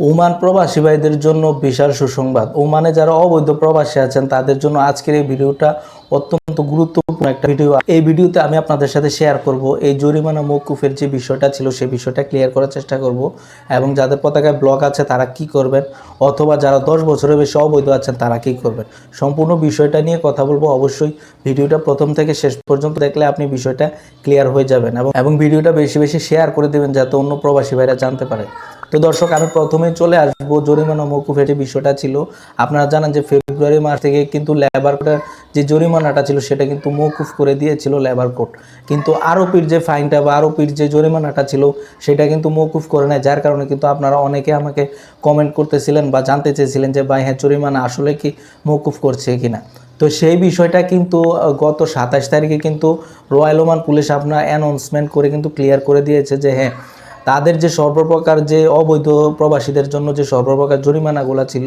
Oman প্রবাসী ভাইদের জন্য বিশাল সুসংবাদ। ওমানে যারা অবৈধ প্রবাসী আছেন, তাদের জন্য আজকের এই ভিডিওটা অত্যন্ত গুরুত্বপূর্ণ একটা ভিডিও। এই ভিডিওতে আমি আপনাদের সাথে শেয়ার করব এই জরিমানা মৌকুফের যে বিষয়টা ছিল সেই বিষয়টা ক্লিয়ার করার চেষ্টা করব এবং যাদের পতাকায় ব্লক আছে, তারা কি করবেন? অথবা যারা দশ বছরের বেশি অবৈধ আছেন, তারা কি করবেন? সম্পূর্ণ বিষয়টা নিয়ে কথা বলব। অবশ্যই ভিডিওটা প্রথম থেকে শেষ পর্যন্ত দেখলে আপনি বিষয়টা ক্লিয়ার হয়ে যাবেন এবং ভিডিওটা বেশি বেশি শেয়ার করে দেবেন যাতে অন্য প্রবাসী ভাইরা জানতে পারে। তো দর্শক, আমি প্রথমে চলে আসব জরিমানা মৌকুফের যে বিষয়টা ছিল, আপনারা জানেন যে ফেব্রুয়ারি মাস থেকে কিন্তু লেবার কোডের যে জরিমানাটা ছিল, সেটা কিন্তু মৌকুফ করে দিয়েছিল লেবার কোড কিন্তু আরোপির যে ফাইনটা বা আরোপির যে জরিমানাটা ছিল, সেটা কিন্তু মৌকুফ করে নেয়। যার কারণে কিন্তু আপনারা অনেকে আমাকে কমেন্ট করতেছিলেন বা জানতে চেয়েছিলেন যে, ভাই হ্যাঁ জরিমানা আসলে কি মৌকুফ করছে কিনা? তো সেই বিষয়টা কিন্তু গত সাতাশ তারিখে কিন্তু রয়্যাল ওমান পুলিশ আপনার অ্যানাউন্সমেন্ট করে কিন্তু ক্লিয়ার করে দিয়েছে যে হ্যাঁ তাদের যে সর্বপ্রকার যে অবৈধ প্রবাসীদের জন্য যে সর্বপ্রকার জরিমানাগুলো ছিল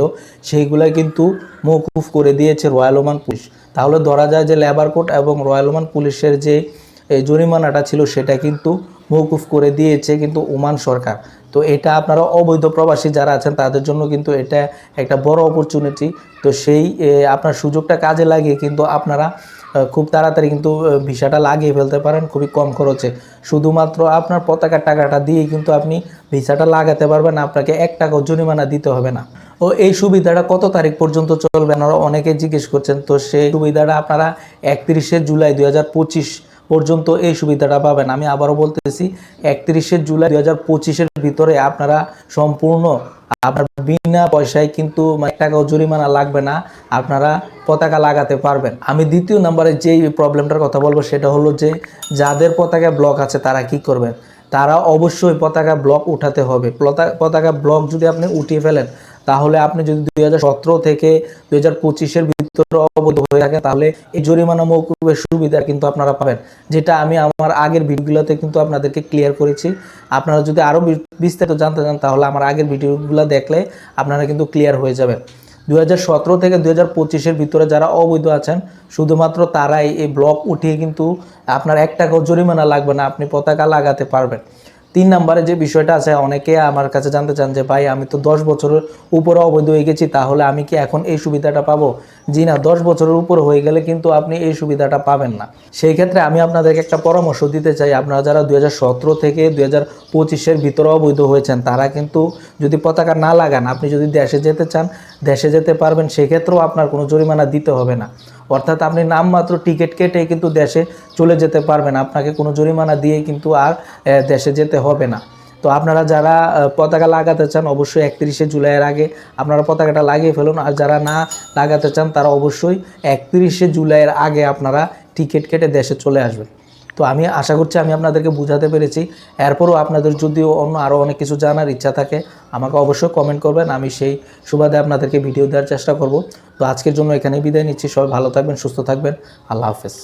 সেইগুলা কিন্তু মৌকুফ করে দিয়েছে রয়্যাল ওমান পুলিশ তাহলে ধরা যায় যে লেবার কোর্ট এবং রয়্যাল ওমান পুলিশের যে এই জরিমানাটা ছিল, সেটা কিন্তু মৌকুফ করে দিয়েছে কিন্তু ওমান সরকার। তো এটা আপনারা অবৈধ প্রবাসী যারা আছেন, তাদের জন্য কিন্তু এটা একটা বড় অপরচুনিটি তো সেই আপনার সুযোগটা কাজে লাগিয়ে কিন্তু আপনারা খুব তাড়াতাড়ি কিন্তু ভিসাটা লাগিয়ে ফেলতে পারেন, খুবই কম খরচে। শুধুমাত্র আপনার পতাকার টাকাটা দিয়েই কিন্তু আপনি ভিসাটা লাগাতে পারবেন, আপনাকে এক টাকাও জরিমানা দিতে হবে না। ও, এই সুবিধাটা কত তারিখ পর্যন্ত চলবে? আপনারা অনেকে জিজ্ঞেস করছেন, তো সেই সুবিধাটা আপনারা একত্রিশে জুলাই দু হাজার পঁচিশ পর্যন্ত এই সুবিধাটা পাবেন। আমি আবারও বলতেছি, একত্রিশে জুলাই দুই হাজার ভিতরে আপনারা সম্পূর্ণ আপনার বিনা পয়সায় কিন্তু মানে টাকাও জরিমানা লাগবে না, আপনারা পতাকা লাগাতে পারবেন। আমি দ্বিতীয় নম্বরে যেই প্রবলেমটার কথা বলব সেটা হলো যে, যাদের পতাকা ব্লক আছে তারা কি করবেন? তারা অবশ্যই পতাকা ব্লক উঠাতে হবে। পতা- পতাকা ব্লক যদি আপনি উঠিয়ে ফেলেন তাহলে আপনি যদি দুই হাজার সতেরো থেকে দুই হাজার পঁচিশের ভিতরে অবৈধ হয়ে থাকেন, তাহলে এই জরিমানা মৌকুবের সুবিধা কিন্তু আপনারা পাবেন। যেটা আমি আমার আগের ভিডিওগুলোতে কিন্তু আপনাদেরকে ক্লিয়ার করেছি। আপনারা যদি আরও বিস্তারিত জানতে চান, তাহলে আমার আগের ভিডিওগুলো দেখলে আপনারা কিন্তু ক্লিয়ার হয়ে যাবেন। দুই হাজার সতেরো থেকে দুই হাজার পঁচিশের ভিতরে যারা অবৈধ আছেন, শুধুমাত্র তারাই এই ব্লক উঠিয়ে কিন্তু আপনার এক টাকাও জরিমানা লাগবে না, আপনি পতাকা লাগাতে পারবেন। তিন নম্বরে যে বিষয়টা আছে, অনেকে আমার কাছে জানতে চান যে, ভাই, আমি তো দশ বছরের উপরে অবৈধ হয়ে গেছি, তাহলে আমি কি এখন এই সুবিধাটা পাবো? জি না, দশ বছরের উপরে হয়ে গেলে কিন্তু আপনি এই সুবিধাটা পাবেন না। সেই ক্ষেত্রে আমি আপনাদেরকে একটা পরামর্শ দিতে চাই। আপনারা যারা দুই হাজার সতেরো থেকে দুই হাজার পঁচিশের ভিতরে অবৈধ হয়েছেন, তারা কিন্তু যদি পতাকা না লাগান, আপনি যদি দেশে যেতে চান, দেশে যেতে পারবেন, সেক্ষেত্রেও আপনার কোনো জরিমানা দিতে হবে না। অর্থাৎ আপনি নামমাত্র টিকিট কেটে কিন্তু দেশে চলে যেতে পারবেন। আপনাকে কোনো জরিমানা দিয়ে কিন্তু আর দেশে যেতে হবে না। তো আপনারা যারা পতাকা লাগাতে চান, অবশ্যই একত্রিশে জুলাইয়ের আগে আপনারা পতাকাটা লাগিয়ে ফেলুন। আর যারা না লাগাতে চান, তারা অবশ্যই একত্রিশে জুলাইয়ের আগে আপনারা টিকিট কেটে দেশে চলে আসবেন। তো আমি আশা করছি আমি আপনাদেরকে বোঝাতে পেরেছি। এরপরও আপনাদের যদিও অন্য আরও অনেক কিছু জানার ইচ্ছা থাকে, আমাকে অবশ্যই কমেন্ট করবেন। আমি সেই সুবাদে আপনাদেরকে ভিডিও দেওয়ার চেষ্টা করব। তো আজকের জন্য এখানেই বিদায় নিচ্ছি। সবাই ভালো থাকবেন সুস্থ থাকবেন। আল্লাহ হাফেজ।